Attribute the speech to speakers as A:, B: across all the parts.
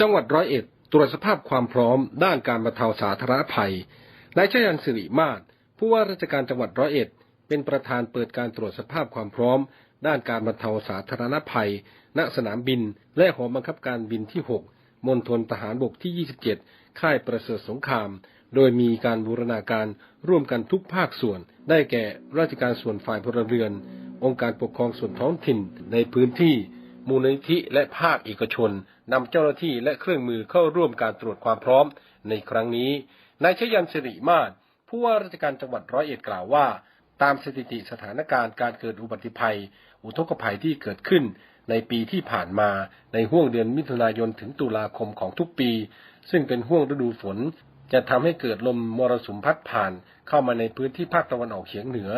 A: จังหวัดร้อยเอ็ดตรวจสภาพความพร้อมด้านการบรรเทาสาธารณภัยนายชยันสิริมาศผู้ว่าราชการจังหวัดร้อยเอ็ด เป็นประธานเปิดการตรวจสภาพความพร้อม ด้านการบรรเทาสาธารณภัย ณสนามบิน และหอบังคับการบินที่ 6มณฑลทหารบกที่ 27 ค่ายประเสริฐสงคราม โดยมีการบูรณาการร่วมกันทุกภาคส่วน ได้แก่ราชการส่วนฝ่ายพลเรือน องค์การปกครองส่วนท้องถิ่นในพื้นที่ มูลนิธิและภาคเอกชนนำเจ้าหน้าที่และเครื่องมือเข้าร่วมการตรวจความพร้อมในครั้งนี้ นายชยันสิริมาศผู้ว่าราชการจังหวัดร้อยเอ็ดกล่าวว่า ตามสถิติสถานการณ์การเกิดอุบัติภัย อุทกภัยที่เกิดขึ้นในปีที่ผ่านมาในห่วงเดือนมิถุนายนถึงตุลาคมของทุกปี ซึ่งเป็นห่วงฤดูฝน จะทำให้เกิดลมมรสุมพัดผ่าน เข้ามาในพื้นที่ภาคตะวันออกเฉียงเหนือ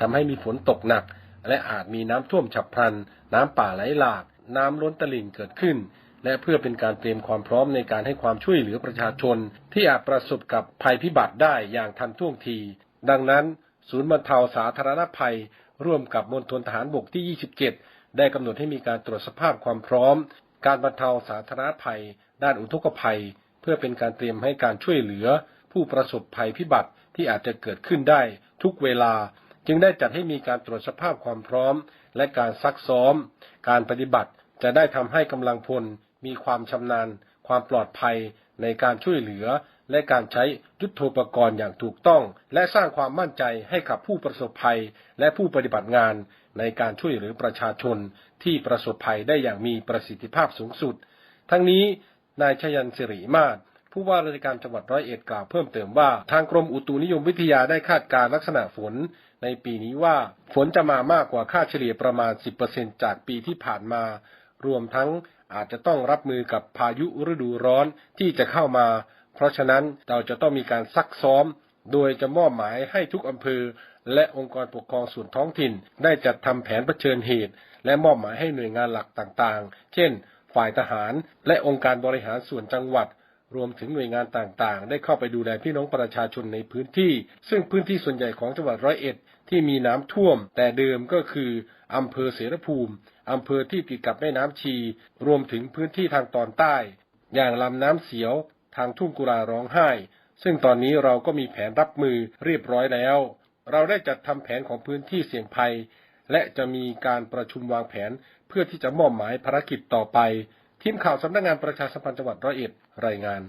A: ทำให้มีฝนตกหนัก และอาจมีน้ำท่วมฉับพลัน น้ำป่าไหลหลาก น้ำล้นตลิ่งเกิดขึ้น และเพื่อเป็นการเตรียมความพร้อมในการให้ความช่วยเหลือประชาชน ที่อาจประสบกับภัยพิบัติได้อย่างทันท่วงที ดังนั้น ศูนย์บรรเทาสาธารณภัย ร่วมกับมณฑลทหารบกที่ 27 ได้กำหนดให้มีการตรวจสภาพความพร้อม การบรรเทาสาธารณภัย ด้านอุทกภัย เพื่อเป็นการเตรียมให้การช่วยเหลือ ผู้ประสบภัยพิบัติที่อาจจะเกิดขึ้นได้ทุกเวลา จึงได้จัดให้มีการตรวจสภาพความพร้อม และการซักซ้อม การปฏิบัติจะได้ทำให้กำลังพลมีความชำนาญ ความปลอดภัยในการช่วยเหลือ และการใช้ยุทโธปกรณ์อย่างถูกต้อง และสร้างความมั่นใจให้กับผู้ประสบภัย และผู้ปฏิบัติงานในการช่วยเหลือประชาชนที่ประสบภัยได้อย่างมีประสิทธิภาพสูงสุด ทั้งนี้นายชยันสิริมาศ ผู้ว่าราชการจังหวัดร้อยเอ็ดกล่าวเพิ่มเติมว่า ทางกรมอุตุนิยมวิทยาได้คาดการณ์ลักษณะฝน ในปีนี้ว่าฝนจะมามากกว่าค่าเฉลี่ยประมาณ 10%จากปีที่ผ่านมา รวมทั้งอาจจะต้องรับมือกับพายุฤดูร้อนที่จะเข้ามา เพราะฉะนั้นเราจะต้องมีการซักซ้อม โดยจะมอบหมายให้ทุกอำเภอ และองค์กรปกครองส่วนท้องถิ่น ได้จัดทำแผนเผชิญเหตุ และมอบหมายให้หน่วยงานหลักต่างๆ เช่น ฝ่ายทหาร และองค์การบริหารส่วนจังหวัด รวมถึงหน่วยงานต่างๆ ได้เข้าไปดูแลพี่น้องประชาชนในพื้นที่ ซึ่งพื้นที่ส่วนใหญ่ของจังหวัดร้อยเอ็ดที่มีน้ำท่วม แต่เดิมก็คืออำเภอเสรภูมิอำเภอที่ติดกับแม่น้ำชี รวมถึงพื้นที่ทางตอนใต้ อย่างลำน้ำเสียว ทางทุ่งกุลาร้องไห้ ซึ่งตอนนี้เราก็มีแผนรับมือเรียบร้อยแล้ว เราได้จัดทำแผนของพื้นที่เสี่ยงภัย และจะมีการประชุมวางแผนเพื่อที่จะมอบหมายภารกิจต่อไป ทีมข่าวสำนักงานประชาสัมพันธ์จังหวัดร้อยเอ็ดรายงาน